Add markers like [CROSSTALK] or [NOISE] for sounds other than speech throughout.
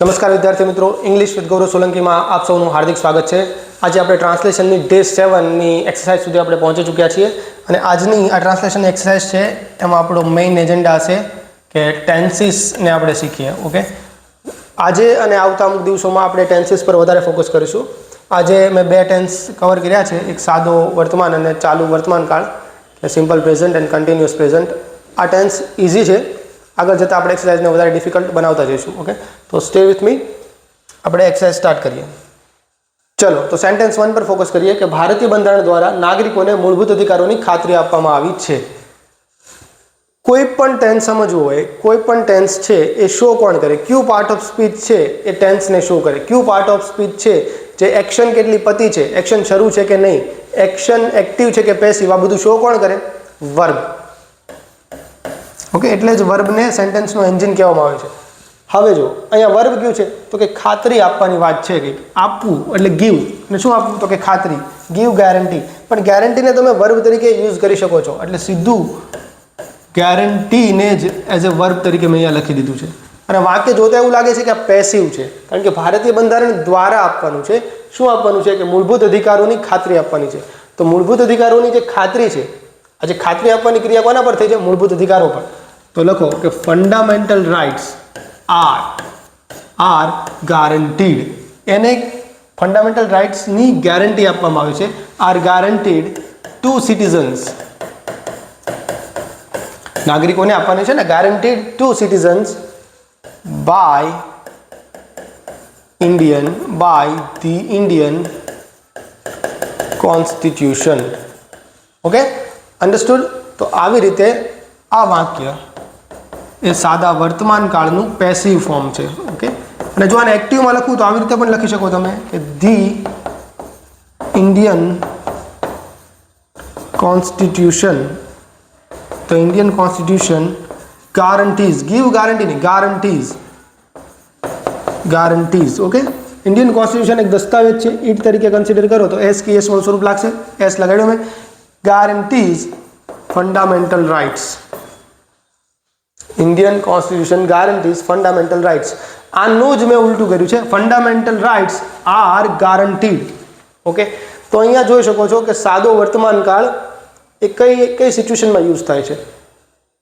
નમસ્કાર વિદ્યાર્થી મિત્રો. ઇંગ્લિશ વિથ ગૌરવ સોલંકીમાં આપ સૌનું હાર્દિક સ્વાગત છે. આજે આપણે ટ્રાન્સલેશનની ડે સેવનની એક્સરસાઇઝ સુધી આપણે પહોંચી ચૂક્યા છીએ અને આજની આ ટ્રાન્સલેશનની એક્સરસાઇઝ છે એમાં આપણો મેઇન એજન્ડા હશે કે ટેન્સીસને આપણે શીખીએ ઓકે આજે અને આવતા અમુક દિવસોમાં આપણે ટેન્સીસ પર વધારે ફોકસ કરીશું. આજે મેં બે ટેન્સ કવર કર્યા છે, એક સાદો વર્તમાન અને ચાલુ વર્તમાન કાળ કે simple present and continuous present આ ટેન્સ ઇઝી છે. આગળ જતાં આપણે એક્સરસાઇઝને વધારે ડિફિકલ્ટ બનાવતા જઈશું ઓકે તો સ્ટે વિથ મી આપણે એક્સરસાઇઝ સ્ટાર્ટ કરીએ. ચલો, તો સેન્ટેન્સ વન પર ફોકસ કરીએ કે ભારતીય બંધારણ દ્વારા નાગરિકોને મૂળભૂત અધિકારોની ખાતરી આપવામાં આવી છે. કોઈ પણ ટેન્સ સમજવું હોય, કોઈ પણ ટેન્સ છે, એ શો કોણ કરે? ક્યુ પાર્ટ ઓફ સ્પીચ છે, એ ટેન્સને શો કરે. ક્યુ પાર્ટ ઓફ સ્પીચ છે, જે એક્શન કેટલી પતિ છે એક્શન શરૂ છે કે નહીં? એક્શન એક્ટિવ છે કે પેસિવ આ બધું શો કોણ કરે? વર્બ ઓકે એટલે જ વર્બને સેન્ટેન્સનું એન્જિન કહેવામાં આવે છે. હવે જો, અહીંયા વર્બ કયું છે? તો કે ખાતરી આપવાની વાત છે કે આપવું એટલે ગીવ અને શું આપવું? તો કે ખાતરી. ગીવ ગેરંટી પણ ગેરંટીને તમે વર્બ તરીકે યુઝ કરી શકો છો. એટલે સીધું ગેરંટીને જ એઝ અ વર્બ તરીકે મેં અહીંયા લખી દીધું છે. અને વાક્ય જોતા એવું લાગે છે કે આ પેસિવ છે. કારણ કે ભારતીય બંધારણ દ્વારા આપવાનું છે. શું આપવાનું છે? કે મૂળભૂત અધિકારોની ખાતરી આપવાની છે. તો મૂળભૂત અધિકારોની જે ખાતરી છે આ જે ખાતરી આપવાની ક્રિયા કોના પર થઈ છે? મૂળભૂત અધિકારો પર. તો લખો કે fundamental rights are are guaranteed એને ફંડામેન્ટલ રાઇટ્સની ગેરંટી આપવામાં આવી છે. આર ગારંટીડ ટુ સિટીઝન્સ નાગરિકોને આપવાની છે ને guaranteed to citizens by Indian by the Indian constitution okay understood તો આવી રીતે આ વાક્ય એ સાદા વર્તમાન કાળનું પેસિવ ફોર્મ છે ઓકે અને જો આને એક્ટિવમાં લખું તો આવી રીતે પણ લખી શકો તમે કે ધી ઇન્ડિયન કોન્સ્ટિટ્યુશન તો Indian constitution guarantees give guarantee નહીં guarantees guarantees okay Indian constitution એક દસ્તાવેજ છે, ઈટ તરીકે કન્સિડર કરો તો એસ કે એસ સ્વરૂપ લાગશે. એસ લગાડ્યો મેં. Guarantees fundamental rights. Indian constitution guarantees fundamental rights આનું જ મેં ઉલટું કર્યું છે. Fundamental rights are guaranteed okay તો અહીંયા જોઈ શકો છો કે સાદો વર્તમાન કાળ એ કઈ કઈ સિચ્યુએશનમાં યુઝ થાય છે.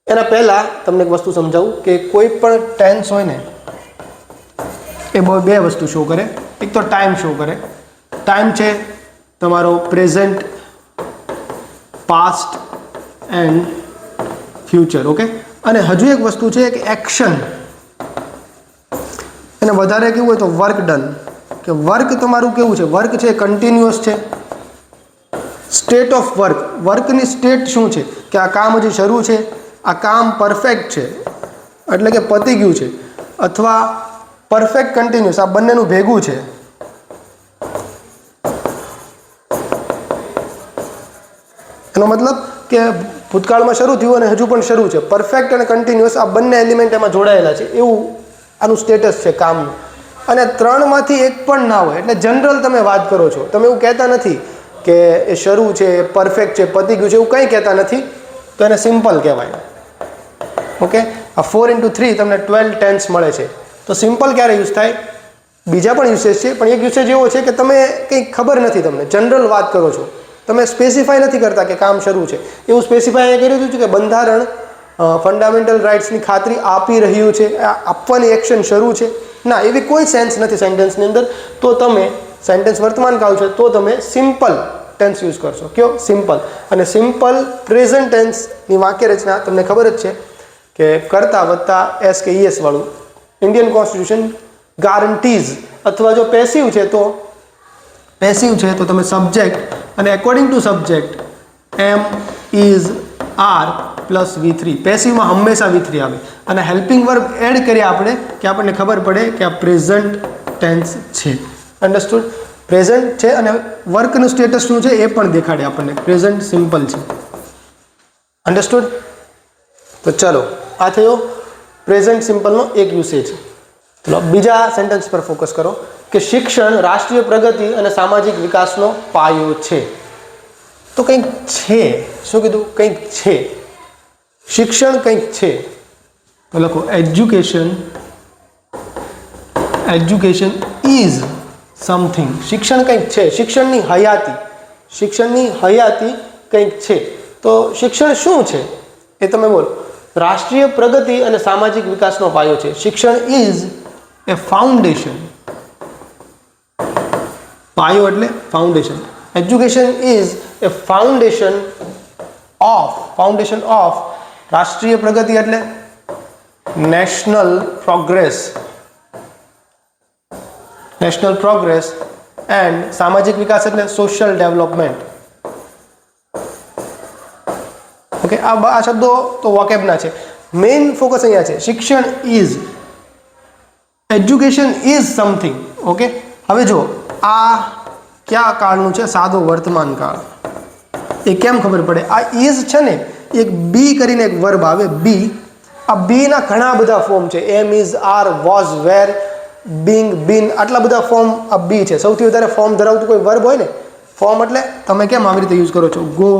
એના પહેલાં તમને એક વસ્તુ સમજાવું કે કોઈ પણ ટેન્સ હોય ને, એ બે વસ્તુ શો કરે. એક તો ટાઈમ શો કરે. ટાઈમ છે તમારો present past and future okay અને હજુ એક વસ્તુ છે કે એક્શન એને વધારે કેવું હોય તો વર્ક ડન કે વર્ક તમારું કેવું છે? વર્ક છે કન્ટિન્યુઅસ છે. સ્ટેટ ઓફ વર્ક વર્કની સ્ટેટ શું છે? કે આ કામ હજી શરૂ છે, આ કામ પરફેક્ટ છે. એટલે કે પતી ગયું છે. અથવા પરફેક્ટ કન્ટિન્યુઅસ આ બંનેનું ભેગું છે. એનો મતલબ કે ભૂતકાળમાં શરૂ થયું અને હજુ પણ શરૂ છે. પરફેક્ટ અને કન્ટિન્યુઅસ આ બંને એલિમેન્ટ એમાં જોડાયેલા છે. એવું આનું સ્ટેટસ છે કામનું અને ત્રણમાંથી એક પણ ના હોય. એટલે જનરલ તમે વાત કરો છો. તમે એવું કહેતા નથી કે એ શરૂ છે પરફેક્ટ છે, પતી ગયું છે, એવું કંઈ કહેતા નથી. તો એને સિમ્પલ કહેવાય. ઓકે આ ફોર ઇન્ટુ થ્રી તમને ટ્વેલ્વ ટેન્સ મળે છે. તો સિમ્પલ ક્યારે યુઝ થાય? બીજા પણ યુસેજ છે. પણ એક યુસેજ એવો છે કે તમે કંઈ ખબર નથી તમને. જનરલ વાત કરો છો. તમે સ્પેસિફાય નથી કરતા કે કામ શરૂ છે. એવું સ્પેસિફાય કરી દીધું છે કે બંધારણ ફંડામેન્ટલ રાઇટ્સની ખાતરી આપી રહ્યું છે આપવાની એક્શન શરૂ છે. ના, એવી કોઈ સેન્સ નથી સેન્ટેન્સની અંદર. તો તમે સેન્ટેન્સ વર્તમાન કાળ છે, તો તમે સિમ્પલ ટેન્સ યુઝ કરશો. કયો? સિમ્પલ અને સિમ્પલ પ્રેઝન્ટ ટેન્સની વાક્ય રચના તમને ખબર જ છે કે કરતા વત્તા એસ કે ઈએસ વાળું ઇન્ડિયન કોન્સ્ટિટ્યુશન ગારંટીઝ અથવા જો પેસિવ છે તો પેસિવ છે તો તમે સબ્જેક્ટ અને according to subject am is are plus V three પેસિવમાં હંમેશા વી થ્રી આવે. અને હેલ્પિંગ વર્બ એડ કરીએ આપણે, કે આપણને ખબર પડે કે આ પ્રેઝન્ટ ટેન્સ છે. અન્ડરસ્ટુડ પ્રેઝન્ટ છે અને વર્કનું સ્ટેટસ શું છે એ પણ દેખાડે આપણને. પ્રેઝન્ટ સિમ્પલ છે. અન્ડરસ્ટુડ તો ચલો, આ થયો. પ્રેઝન્ટ સિમ્પલનો એક યુસેજ ચલો બીજા સેન્ટેન્સ પર ફોકસ કરો. કે શિક્ષણ, રાષ્ટ્રીય પ્રગતિ અને સામાજિક વિકાસનો પાયો છે. તો કંઈક છે. શું કીધું? કંઈક છે. શિક્ષણ કંઈક છે. તો લખો એજ્યુકેશન એજ્યુકેશન ઇઝ સમથિંગ શિક્ષણ કંઈક છે. શિક્ષણની હયાતી. શિક્ષણની હયાતી કંઈક છે. તો શિક્ષણ શું છે? એ તમે બોલો. રાષ્ટ્રીય પ્રગતિ અને સામાજિક વિકાસનો પાયો છે. શિક્ષણ ઇઝ એ ફાઉન્ડેશન પાયો એટલે foundation education is a foundation of foundation of રાષ્ટ્રીય પ્રગતિ એટલે national progress national progress and સામાજિક વિકાસ એટલે સોશિયલ ડેવલપમેન્ટ ઓકે આ આ શબ્દો તો વોકેબના છે. મેઇન ફોકસ અહીંયા છે. શિક્ષણ is education is something okay હવે જો, આ કયા કાળનું છે? સાદો વર્તમાન કાળ. એ કેમ ખબર પડે? આ ઇઝ છે ને, એક બી કરીને એક વર્બ આવે બી આ બીના ઘણા બધા ફોર્મ છે. Am is are was were being been આટલા બધા ફોર્મ આ બી છે. સૌથી વધારે ફોર્મ ધરાવતું કોઈ વર્બ હોય ને ફોર્મ એટલે તમે કેમ આવી રીતે યુઝ કરો છો? ગો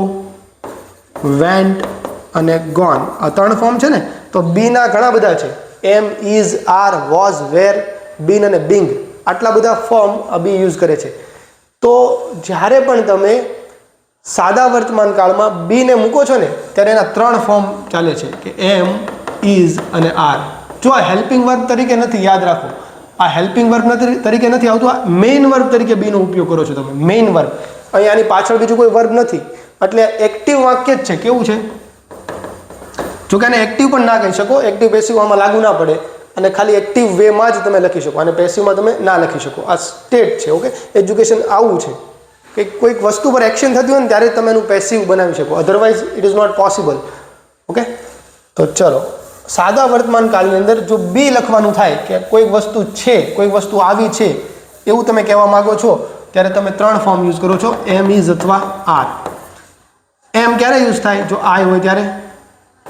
વેન્ટ અને ગોન આ ત્રણ ફોર્મ છે ને, તો બીના ઘણા બધા છે. Am is are was were been અને બિંગ આટલા બધા ફોર્મ આ બી યુઝ કરે છે. તો જ્યારે પણ તમે સાદા વર્તમાન કાળમાં બીને મૂકો છો ને, ત્યારે એના ત્રણ ફોર્મ ચાલે છે કે એમ ઇઝ અને આર જો આ હેલ્પિંગ વર્બ તરીકે નથી, યાદ રાખો. આ હેલ્પિંગ વર્બ તરીકે નથી આવતું, આ મેઇન વર્બ તરીકે બીનો ઉપયોગ કરો છો તમે. મેઇન વર્બ અહીં આની પાછળ બીજું કોઈ વર્બ નથી. એટલે એક્ટિવ વાક્ય જ છે. કેવું છે? જો કે આને એક્ટિવ પણ ના કહી શકો એક્ટિવ પેસિવ આમાં લાગુ ના પડે. અને ખાલી એક્ટિવ વેમાં જ તમે લખી શકો. અને પેસિવમાં તમે ના લખી શકો. આ સ્ટેટ છે ઓકે એજ્યુકેશન આવું છે. કે કોઈક વસ્તુ પર એક્શન થતી હોય ને ત્યારે તમે એનું પેસિવ બનાવી શકો. Otherwise it is not possible okay તો ચલો. સાદા વર્તમાન કાળની અંદર જો બી લખવાનું થાય કે કોઈક વસ્તુ છે, કોઈક વસ્તુ આવી છે, એવું તમે કહેવા માગો છો, ત્યારે તમે ત્રણ ફોર્મ યુઝ કરો છો. એમ ઇઝ અથવા આર એમ ક્યારે યુઝ થાય? જો આઈ હોય ત્યારે.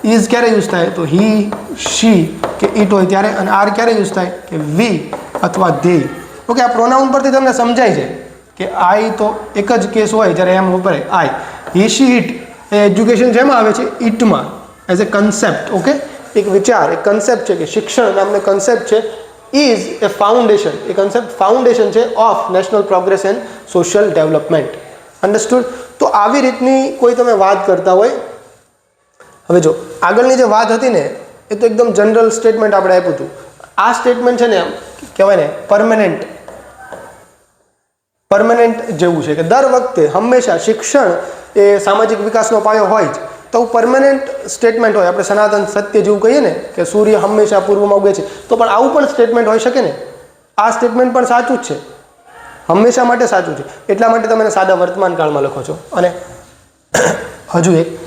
ઇઝ ક્યારે યુઝ થાય? તો હી, શી કે ઇટ હોય ત્યારે અને આર ક્યારે યુઝ થાય? કે વી અથવા ધે. ઓકે, આ પ્રોનાઉન પરથી તમને સમજાય છે કે આઈ તો એક જ કેસ હોય જ્યારે એમ વપરાય. આઈ. હી, શી ઇટ એ એજ્યુકેશન જેમાં આવે છે? ઇટમાં એઝ એ કન્સેપ્ટ ઓકે? એક વિચાર, એક કન્સેપ્ટ છે કે શિક્ષણ નામનો કન્સેપ્ટ છે. Is a foundation a concept foundation છે of national progress and social development understood તો આવી રીતની કોઈ તમે વાત કરતા હોય હવે જો, આગળની જે વાત હતી ને, એ તો એકદમ જનરલ સ્ટેટમેન્ટ આપણે આપ્યું હતું. આ સ્ટેટમેન્ટ છે ને, કહેવાય ને પરમેનન્ટ પરમેનન્ટ જેવું છે, કે દર વખતે હંમેશા શિક્ષણ એ સામાજિક વિકાસનો પાયો હોય જ. તો પરમેનન્ટ સ્ટેટમેન્ટ હોય, આપણે સનાતન સત્ય જેવું કહીએ ને, કે સૂર્ય હંમેશા પૂર્વમાં ઉગે છે, તો પણ આવું પણ સ્ટેટમેન્ટ હોઈ શકે ને? આ સ્ટેટમેન્ટ પણ સાચું જ છે. હંમેશા માટે સાચું છે. એટલા માટે તમે સાદા વર્તમાન કાળમાં લખો છો. અને [COUGHS] હજુ એક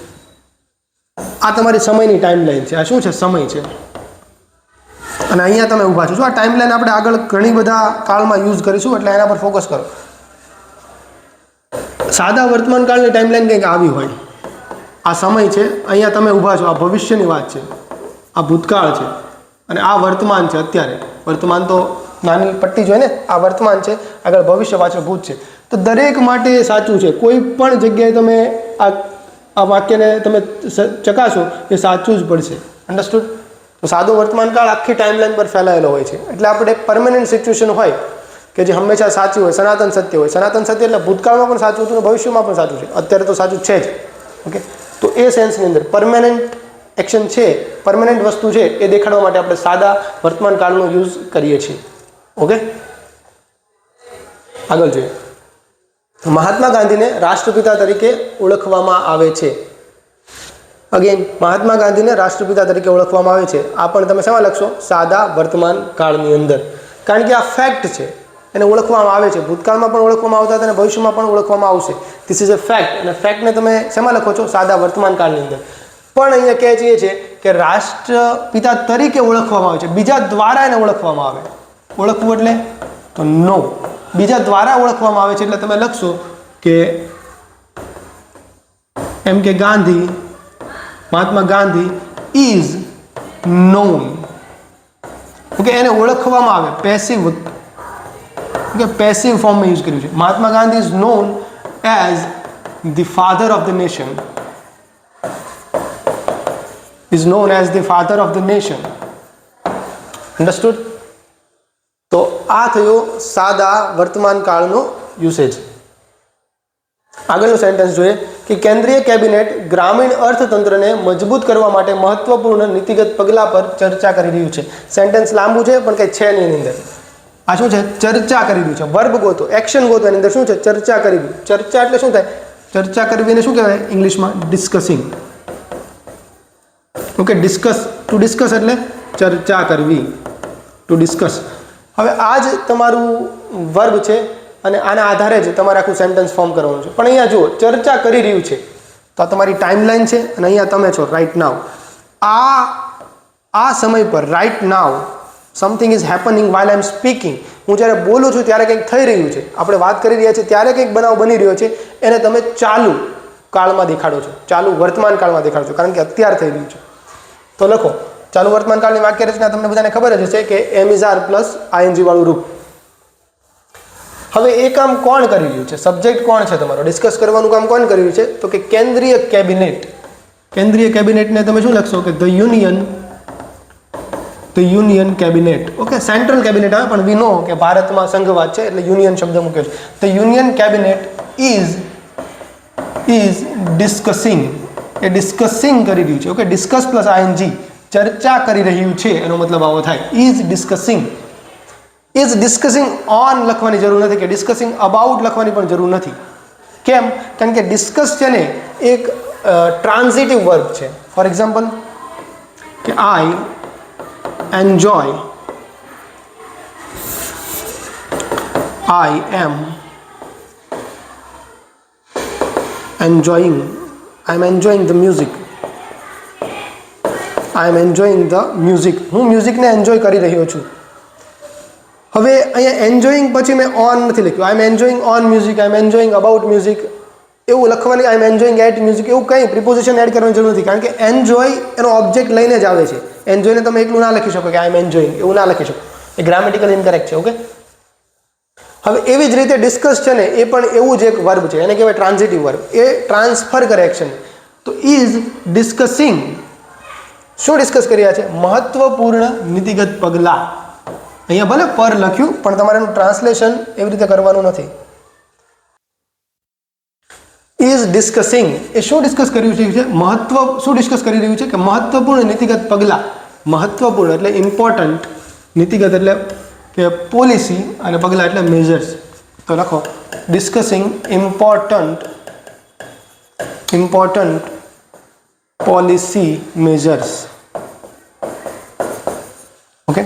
આ તમારી સમયની ટાઈમલાઈન છે. આ શું છે? સમય છે. અને અહીંયા તમે ઊભા છો. આ ટાઈમલાઈન આપણે આગળ ઘણી બધા કાળમાં યુઝ કરીશું, એટલે એના પર ફોકસ કરો. સાદા વર્તમાન કાળની ટાઈમલાઈન કંઈક આવી હોય. આ સમય છે. અહીંયા તમે ઊભા છો. આ ભવિષ્યની વાત છે. આ ભૂતકાળ છે. અને આ વર્તમાન છે અત્યારે. વર્તમાન તો નાની પટ્ટી જોઈએ ને આ વર્તમાન છે. આગળ ભવિષ્ય પાછળ ભૂત છે. તો દરેક માટે સાચું છે. કોઈ પણ જગ્યાએ તમે આ આ વાક્યને તમે ચકાસો એ સાચું જ પડશે. અન્ડરસ્ટુડ તો સાદો વર્તમાન કાળ આખી ટાઈમલાઈન પર ફેલાયેલો હોય છે. એટલે આપણે એક પરમેનન્ટ સિચ્યુએશન હોય કે જે હંમેશા સાચી હોય સનાતન સત્ય હોય. સનાતન સત્ય એટલે ભૂતકાળમાં પણ સાચું હતું ને ભવિષ્યમાં પણ સાચું છે. અત્યારે તો સાચું છે જ. ઓકે તો એ સેન્સની અંદર પરમેનન્ટ એક્શન છે પરમેનન્ટ વસ્તુ છે એ દેખાડવા માટે આપણે સાદા વર્તમાન કાળનો યુઝ કરીએ છીએ. ઓકે આગળ જોઈએ. મહાત્મા ગાંધીને રાષ્ટ્રપિતા તરીકે ઓળખવામાં આવે છે. અગેન મહાત્મા ગાંધીને રાષ્ટ્રપિતા તરીકે ઓળખવામાં આવે છે. આ પણ તમે શેમાં લખશો? સાદા વર્તમાન કાળની અંદર. કારણ કે આ ફેક્ટ છે. એને ઓળખવામાં આવે છે. ભૂતકાળમાં પણ ઓળખવામાં આવતા હતા અને ભવિષ્યમાં પણ ઓળખવામાં આવશે. ધીસ ઇઝ અ ફેક્ટ અને ફેક્ટને તમે શેમાં લખો છો? સાદા વર્તમાન કાળની અંદર. પણ અહીંયા કહે છે છે કે રાષ્ટ્રપિતા તરીકે ઓળખવામાં આવે છે. બીજા દ્વારા એને ઓળખવામાં આવે. ઓળખવું એટલે તો નો બીજા દ્વારા ઓળખવામાં આવે છે એટલે તમે લખશો કે એમ કે Gandhi, Mahatma Gandhi is known okay, એને ઓળખવામાં આવે. પેસિવ ઓકે પેસિવ ફોર્મમાં યુઝ કર્યું છે. Mahatma Gandhi is known as the father of the nation is known as the father of the nation understood તો આ થયો સાદા વર્તમાન કાળનો યુસેજ. આગળનું સેન્ટેન્સ જોઈએ કે કેન્દ્રીય કેબિનેટ ગ્રામીણ અર્થતંત્રને મજબૂત કરવા માટે મહત્વપૂર્ણ નીતિગત પગલાં પર ચર્ચા કરી રહ્યું છે. સેન્ટેન્સ લાંબુ છે, પણ કંઈ છે નહીં એની અંદર. આ શું છે? ચર્ચા કરી રહ્યું છે. વર્બ ગોતો એક્શન ગોતો, એની અંદર શું છે? ચર્ચા કરી રહ્યું. ચર્ચા એટલે શું થાય? ચર્ચા કરવી એને શું કહેવાય? ઇંગ્લિશમાં discussing okay discuss to discuss એટલે ચર્ચા કરવી. ટુ ડિસ્કસ હવે આ જ તમારું વર્બ છે અને આના આધારે જ તમારે આખું સેન્ટેન્સ ફોર્મ કરવાનું છે. પણ અહીંયા જુઓ, ચર્ચા કરી રહ્યું છે. તો આ તમારી ટાઈમલાઈન છે અને અહીંયા તમે છો રાઈટ નાવ આ આ સમય પર right now something is happening while I am speaking હું જ્યારે બોલું છું ત્યારે કંઈક થઈ રહ્યું છે. આપણે વાત કરી રહ્યા છીએ ત્યારે કંઈક બનાવ બની રહ્યો છે. એને તમે ચાલુ કાળમાં દેખાડો છો. ચાલુ વર્તમાન કાળમાં દેખાડો છો. કારણ કે અત્યાર થઈ રહ્યું છે. તો લખો. ચાલુ વર્તમાનકાળની વાક્ય રચના તમને બધાને ખબર જ હશે કે am is are plus ING વાળું રૂપ. હવે એ કામ કોણ કરી રહ્યું છે? સબ્જેક્ટ કોણ છે તમારો? ડિસ્કસ કરવાનું કામ કોણ કરી રહ્યું છે? તો કે કેન્દ્રીય કેબિનેટ. કેન્દ્રીય કેબિનેટને તમે શું લખશો? કે the union the union cabinet. Okay, central cabinet આવે, પણ વી નો કે ભારતમાં સંઘવાદ છે, એટલે યુનિયન શબ્દ મૂક્યો છે. The union cabinet is is discussing A discussing કરી રહ્યું છે. ઓકે ડિસ્કસ પ્લસ આઈએનજી ચર્ચા કરી રહ્યું છે, એનો મતલબ આવો થાય. Is discussing is discussing on લખવાની જરૂર નથી, કે ડિસ્કસિંગ અબાઉટ લખવાની પણ જરૂર નથી. કેમ? કારણ કે ડિસ્કસ છે ને, એક ટ્રાન્ઝિટિવ વર્બ છે. ફોર એક્ઝામ્પલ કે I enjoy I am enjoying I am enjoying the music. I am enjoying the music હું મ્યુઝિકને એન્જોય કરી રહ્યો છું. હવે અહીંયા એન્જોઈંગ પછી મેં ઓન નથી લખ્યું. I am enjoying on music I am enjoying about music એવું લખવાની I am enjoying at music એવું કંઈ પ્રિપોઝિશન એડ કરવાની જરૂર નથી. કારણ કે એન્જોય એનો ઓબ્જેક્ટ લઈને જ આવે છે. એન્જોયને તમે એકલું ના લખી શકો કે આઈ એમ એન્જોઈંગ એવું ના લખી શકો. એ ગ્રામેટિકલ ઇનકરેક્ટ છે ઓકે હવે એવી જ રીતે ડિસ્કસ છે ને, એ પણ એવું જ એક વર્બ છે. એને કહેવાય ટ્રાન્ઝિટિવ વર્બ એ ટ્રાન્સફર કરે એક્શન તો ઇઝ ડિસ્કસિંગ શું ડિસ્કસ કર્યા છે? મહત્વપૂર્ણ નીતિગત પગલાં. અહીંયા ભલે પર લખ્યું, પણ તમારે ટ્રાન્સલેશન એવી રીતે કરવાનું નથી. ઇઝ ડિસ્કસિંગ એ શું ડિસ્કસ કર્યું છે? મહત્વ, શું ડિસ્કસ કરી રહ્યું છે? કે મહત્વપૂર્ણ નીતિગત પગલાં. મહત્વપૂર્ણ એટલે ઇમ્પોર્ટન્ટ નીતિગત એટલે કે પોલિસી અને પગલાં એટલે મેજર્સ તો લખો. Discussing important important policy measures okay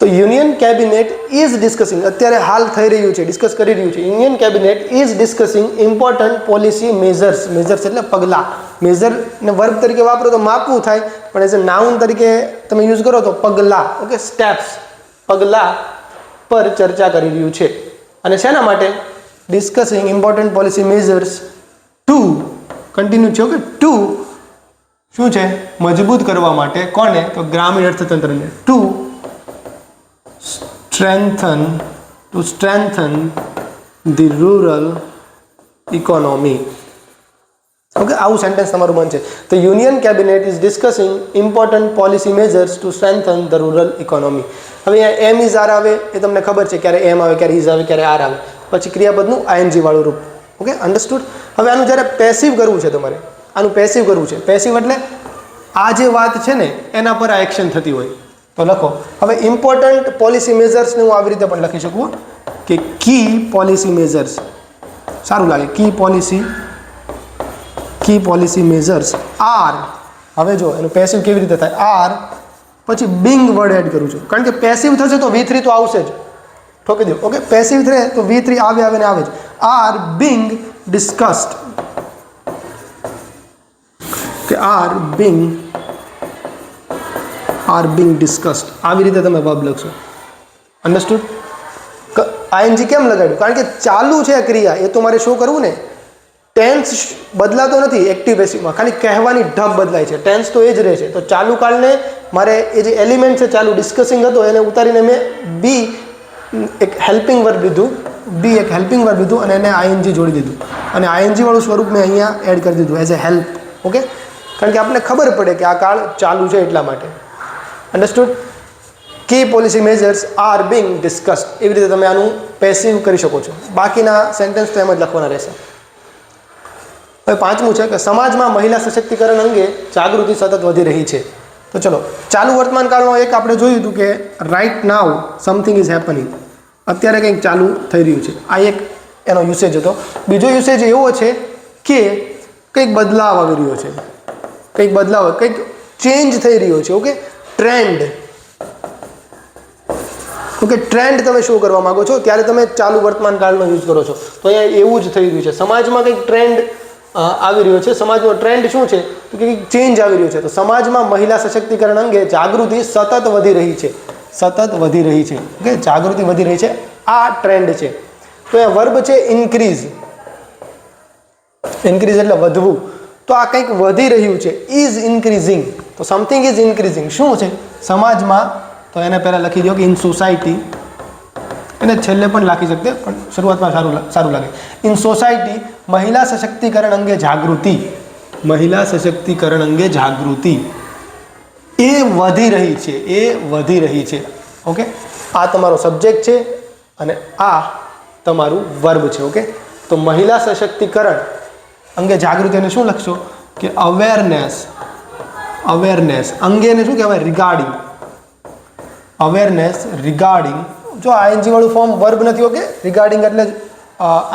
તો યુનિયન કેબિનેટ ઇઝ ડિસ્કસિંગ અત્યારે હાલ થઈ રહ્યું છે ડિસ્કસ કરી રહ્યું છે. Union cabinet is discussing important policy measures measures એટલે પગલાં. મેજરને વર્ગ તરીકે વાપરો તો માપવું થાય, પણ એઝ અ નાઉન તરીકે તમે યુઝ કરો તો પગલાં. ઓકે સ્ટેપ્સ પગલાં પર ચર્ચા કરી રહ્યું છે. અને શેના માટે? Discussing important policy measures to continue છે ઓકે ટુ શું છે? મજબૂત કરવા માટે કોને? તો ગ્રામીણ અર્થતંત્રને. To strengthen to strengthen the rural economy okay આવું સેન્ટેન્સ તમારું બનશે. તો union cabinet is discussing important policy measures to strengthen the rural economy હવે અહીંયા એમ ઇઝ આર આવે, એ તમને ખબર છે ક્યારે એમ આવે, ક્યારે ઇઝ આવે, ક્યારે આર આવે. પછી ક્રિયાપદનું આઈએનજી વાળું રૂપ. ઓકે અન્ડરસ્ટુડ હવે આનું જ્યારે પેસિવ કરવું છે તમારે આનું પેસિવ કરવું છે. પેસિવ એટલે આ જે વાત છે ને, એના પર આ એક્શન થતી હોય. તો લખો. હવે ઇમ્પોર્ટન્ટ પોલિસી મેજર્સને હું આવી રીતે પણ લખી શકું. કે કી પોલિસી મેજર્સ સારું લાગે. Key policy key policy measures are હવે જો એનું પેસિવ કેવી રીતે થાય? આર પછી બિંગ વર્ડ એડ કરું છું. કારણ કે પેસિવ થશે તો વી થ્રી તો આવશે જ. ઠોકી દો. ઓકે પેસિવ થશે તો વી થ્રી આવે આવે ને આવે જ. આર બિંગ ડિસ્કસ્ડ કે are being are being discussed આવી રીતે તમે વર્બ લખશો. અન્ડરસ્ટુડ આઈએનજી કેમ લગાડ્યું? કારણ કે ચાલુ છે ક્રિયા, એ તો મારે શું કરવું ને. ટેન્સ બદલાતો નથી એક્ટિવ પેસિવમાં ખાલી કહેવાની ઢબ બદલાય છે. ટેન્સ તો એ જ રહે છે. તો ચાલુ કાળને મારે એ જે એલિમેન્ટ છે, ચાલુ ડિસ્કસિંગ હતો, એને ઉતારીને મેં બી એક હેલ્પિંગ વર્બ લીધું. બી એક હેલ્પિંગ વર્બ લીધું અને એને આઈએનજી જોડી દીધું. અને આઈએનજીવાળું સ્વરૂપ મેં અહીંયા એડ કરી દીધું એઝ એ હેલ્પ ઓકે કારણ કે આપણને ખબર પડે કે આ કાળ ચાલુ છે એટલા માટે. Understood key policy measures are being discussed એવી રીતે તમે આનું પેસિવ કરી શકો છો. બાકીના સેન્ટેન્સ તો એમ જ લખવાના રહેશે. હવે પાંચમું છે કે સમાજમાં મહિલા સશક્તિકરણ અંગે જાગૃતિ સતત વધી રહી છે. તો ચલો, ચાલુ વર્તમાન કાળનો એક આપણે જોયું હતું કે right now something is happening અત્યારે કંઈક ચાલુ થઈ રહ્યું છે. આ એક એનો યુસેજ હતો. બીજો યુસેજ એવો છે કે કંઈક બદલાવ આવી રહ્યો છે. કંઈક બદલાવ કંઈક ચેન્જ થઈ રહ્યો છે ઓકે ટ્રેન્ડ ઓકે ટ્રેન્ડ તમે શું કરવા માગો છો, ત્યારે તમે ચાલુ વર્તમાન કાળનો યુઝ કરો છો. તો અહીંયા એવું જ થઈ રહ્યું છે. સમાજમાં કંઈક ટ્રેન્ડ આવી રહ્યો છે. સમાજનો ટ્રેન્ડ શું છે? તો કંઈક ચેન્જ આવી રહ્યો છે. તો સમાજમાં મહિલા સશક્તિકરણ અંગે જાગૃતિ સતત વધી રહી છે. સતત વધી રહી છે. ઓકે જાગૃતિ વધી રહી છે. આ ટ્રેન્ડ છે. તો એ વર્બ છે ઇન્ક્રીઝ ઇન્ક્રીઝ એટલે વધવું. તો આ કંઈક વધી રહ્યું છે. ઇઝ ઇન્ક્રીઝિંગ તો સમથિંગ ઇઝ ઇન્ક્રીઝિંગ શું છે? સમાજમાં, તો એને પહેલાં લખી દો કે ઇન સોસાયટી એને છેલ્લે પણ લખી શકતે પણ શરૂઆતમાં સારું સારું લાગે. ઇન સોસાયટી મહિલા સશક્તિકરણ અંગે જાગૃતિ. મહિલા સશક્તિકરણ અંગે જાગૃતિ. એ વધી રહી છે, એ વધી રહી છે. ઓકે આ તમારો સબ્જેક્ટ છે અને આ તમારું વર્બ છે ઓકે તો મહિલા સશક્તિકરણ અંગે જાગૃતિ અને શું લખશો? કે અવેરનેસ અવેરનેસ અંગેને શું કહેવાય? રિગાર્ડિંગ અવેરનેસ રિગાર્ડિંગ જો આઈએનજીવાળું ફોર્મ વર્બ નથી ઓકે રિગાર્ડિંગ એટલે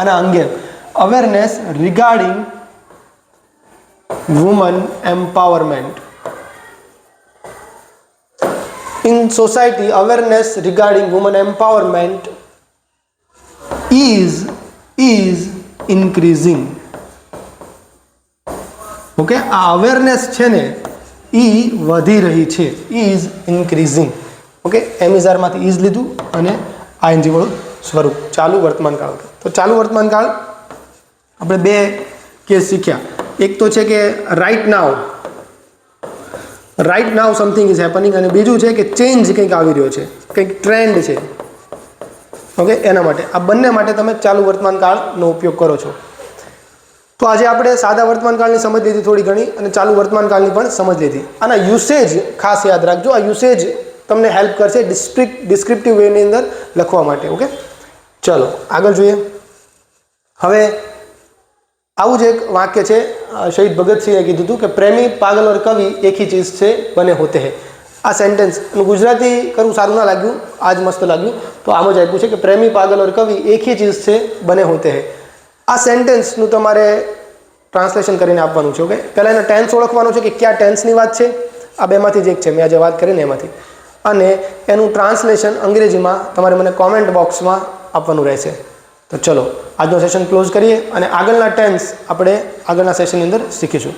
અને અંગે. Awareness regarding women empowerment in society, awareness regarding women empowerment is is increasing. Okay? આ અવેરનેસ છે ને એ વધી રહી છે. Is increasing okay? એમિઝારમાંથી ઇઝ લીધું અને આઈએનજી વાળું સ્વરૂપ. ચાલુ વર્તમાન કાળ. તો ચાલુ વર્તમાન કાળ આપણે બે કેસ શીખ્યા. એક તો છે કે right now right now something is happening અને બીજું છે કે ચેન્જ કંઈક આવી રહ્યો છે. કંઈક ટ્રેન્ડ છે. ઓકે? એના માટે. આ બંને માટે તમે ચાલુ વર્તમાન કાળનો ઉપયોગ કરો છો. તો આજે આપણે સાદા વર્તમાનકાળની સમજ લીધી થોડી ઘણી અને ચાલુ વર્તમાનકાળની પણ સમજ લીધી. આના યુસેજ ખાસ યાદ રાખજો. આ યુસેજ તમને હેલ્પ કરશે ડિસ્ક્રિપ ડિસ્ક્રિપ્ટિવ વેની અંદર લખવા માટે ઓકે ચલો, આગળ જોઈએ. હવે આવું જ એક વાક્ય છે શહીદ ભગતસિંહે કીધું હતું કે, પ્રેમી, પાગલ ઓર કવિ એક ही ચીજ છે, બને હોતે હે. આ સેન્ટેન્સ ગુજરાતી કરવું સારું ના લાગ્યું, આજ મસ્ત લાગ્યું. તો આમ જ આપ્યું છે કે, પ્રેમી, પાગલ ઓર કવિ એક ही ચીજ છે, બને હોતે હે. આ સેન્ટેન્સનું તમારે ટ્રાન્સલેશન કરીને આપવાનું છે ઓકે પહેલાં એનો ટેન્સ ઓળખવાનું છે કે ક્યાં ટેન્સની વાત છે? આ બેમાંથી જ એક છે, મેં આજે વાત કરીને એમાંથી. અને એનું ટ્રાન્સલેશન અંગ્રેજીમાં તમારે મને કોમેન્ટ બોક્સમાં આપવાનું રહેશે. તો ચલો, આજનો સેશન ક્લોઝ કરીએ અને આગળના ટેન્સ આપણે આગળના સેશનની અંદર શીખીશું.